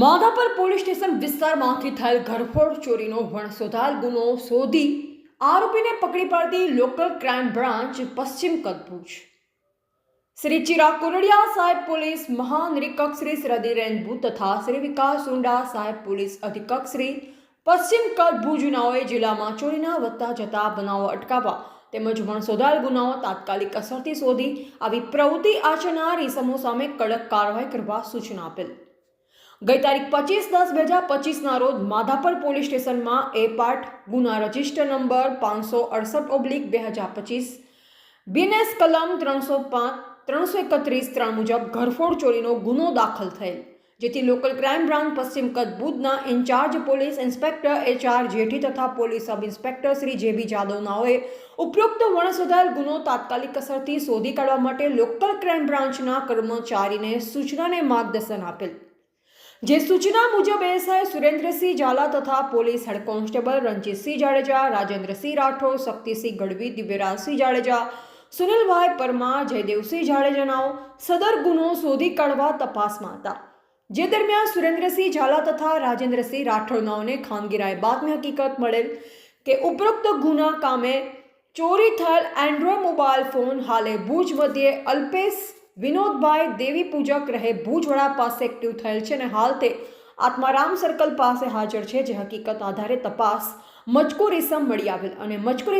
Madhapar police station વિસ્તારમાંથી થયેલ ઘરફોડ ચોરીનો વણસોધાલ ગુનો શોધી આરોપીને પકડી પાડતી લોકલ ક્રાઇમ બ્રાન્ચ પશ્ચિમ કદભુજ. શ્રી ચિરાગ કોરડિયા સાહેબ પોલીસ મહાનિરીક્ષક શ્રી શ્રદ્ધિ ભૂત તથા શ્રી વિકાસ ઉંડા સાહેબ પોલીસ અધિક્ષક શ્રી પશ્ચિમ કદભુજનાઓએ જિલ્લામાં ચોરીના વધતા જતા બનાવો અટકાવવા તેમજ વણસોધાલ ગુનાઓ તાત્કાલિક અસરથી શોધી આવી પ્રવૃત્તિ આચરનાર ઇસમો સામે કડક કાર્યવાહી કરવા સૂચના આપેલ. ગઈ તારીખ પચીસ દસ બે હજાર પચીસના રોજ માધાપર પોલીસ સ્ટેશનમાં એ પાઠ ગુના રજિસ્ટર નંબર પાંચસો અડસઠ ઓબ્લિક બે હજાર પચીસ, બિનેસ કલમ ત્રણસો પાંચ, ત્રણસો એકત્રીસ ત્રણ મુજબ ઘરફોડ ચોરીનો ગુનો દાખલ થયેલ, જેથી લોકલ ક્રાઇમ બ્રાન્ચ પશ્ચિમ કચ્છ ભુજના incharge police inspector H R Jethi તથા પોલીસ સબ ઇન્સ્પેક્ટર શ્રી જે બી જાદવનાઓએ ઉપરોક્ત વણસોધાયેલ ગુનો તાત્કાલિક અસરથી શોધી કાઢવા માટે લોકલ ક્રાઇમ બ્રાન્ચના કર્મચારીને સૂચનાને માર્ગદર્શન આપેલ. જે સૂચના મુજબ એસઆઈ સુરેન્દ્રસિંહ ઝાલા તથા police head constable Ranjitsinh Jadeja, Rajendrasinh Rathod, Shaktisinh Gadhvi, Divyarajsinh Jadeja, Sunilbhai Parmar, Jaydevsinh જાડેજાનાઓ સદર ગુનો શોધી કાઢવા તપાસમાં હતા. જે દરમિયાન સુરેન્દ્રસિંહ ઝાલા તથા રાજેન્દ્રસિંહ રાઠોડનાઓને ખાનગીરાએ બાતમી હકીકત મળેલ કે ઉપરોક્ત ગુના કામે ચોરી થયેલ એન્ડ્રોઇડ મોબાઈલ ફોન હાલે ભુજ મધ્યે અલ્પેશ વિનોદભાઈ દેવી પૂજક રહે ભુજવાડા પાસે એક્ટિવ થયેલ છે અને હાલ તે આત્મારામ સર્કલ પાસે હાજર છે, જે હકીકત આધારે તપાસ મજકૂર ઇસમ મળી આવેલ અને મજકૂર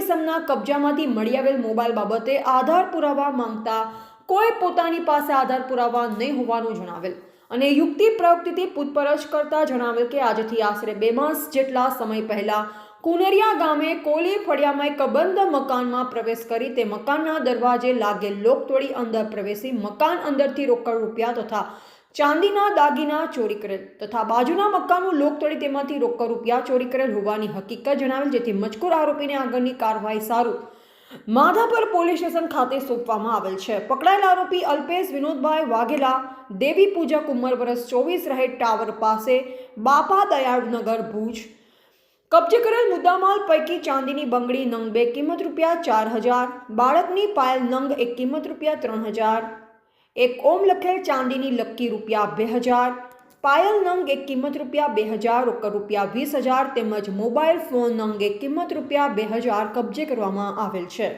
કબજામાંથી મળી આવેલ મોબાઈલ બાબતે આધાર પુરાવા માંગતા કોઈ પોતાની પાસે આધાર પુરાવા નહીં હોવાનું જણાવેલ. અને યુક્તિ પ્રયુક્તિથી પૂછપરછ કરતા જણાવેલ કે આજથી આશરે બે માસ જેટલા સમય પહેલા કુનરિયા ગામે કોલી ફળિયામાં એક બંધ મકાનમાં પ્રવેશ કરી તે મકાનના દરવાજે લાગેલ લોક તોડી અંદર પ્રવેશી મકાન અંદરથી રોકડ રૂપિયા તથા ચાંદીના દાગીના ચોરી કરેલ તથા બાજુના મકાનનું લોક તોડી તેમાંથી રોકડ રૂપિયા ચોરી કરેલ હોવાની હકીકત જણાવેલ, જેથી મજકૂર આરોપીને આગળની કાર્યવાહી સારું માધાપર પોલીસ સ્ટેશન ખાતે સોંપવામાં આવેલ છે. પકડાયેલ આરોપી અલ્પેશ વિનોદભાઈ વાઘેલા, દેવી પૂજક ઉંમર વર્ષ ચોવીસ રહે ટાવર પાસે, બાપા દયાળનગર ભુજ કબજે કરેલ મુદ્દામાલ પૈકી ચાંદીની બંગડી નંગ બે કિંમત રૂપિયા ચાર હજાર, બાળકની પાયલ નંગ એક કિંમત રૂપિયા ત્રણ હજાર, એક ઓમ લખેલ ચાંદીની લક્કી રૂપિયા બે હજાર, પાયલ નંગ એક કિંમત રૂપિયા બે હજાર, રોકડ રૂપિયા વીસ હજાર તેમજ મોબાઈલ ફોન નંગ એક કિંમત રૂપિયા બે હજાર કબજે કરવામાં આવેલ છે.